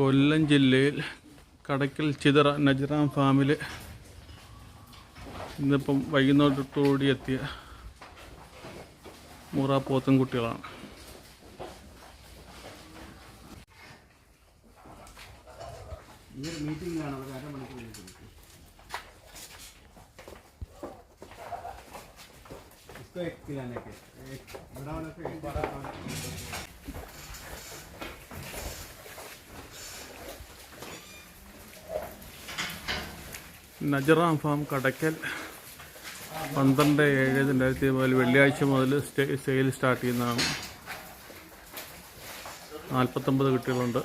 കൊല്ലം ജില്ലയിൽ കടയ്ക്കൽ ചിതറ നജറാം ഫാമിൽ ഇന്നിപ്പം വൈകുന്നേരത്തോടുകൂടി എത്തിയ മുറ പോത്തും കുട്ടികളാണ് ഈ ഒരു മീറ്റിംഗിലാണ് അവർ അരമണിക്കൂർ വിളിക്കുന്നത് इसको एक खिलाने के एक बड़ा वाला നജറാം ഫാം കടയ്ക്കൽ പന്ത്രണ്ട് ഏഴ് രണ്ടായിരത്തി ഇരുപത് വെള്ളിയാഴ്ച മുതൽ സ്റ്റേ സെയിൽ സ്റ്റാർട്ട് ചെയ്യുന്നതാണ്. നാൽപ്പത്തൊമ്പത് കുട്ടികളുണ്ട്.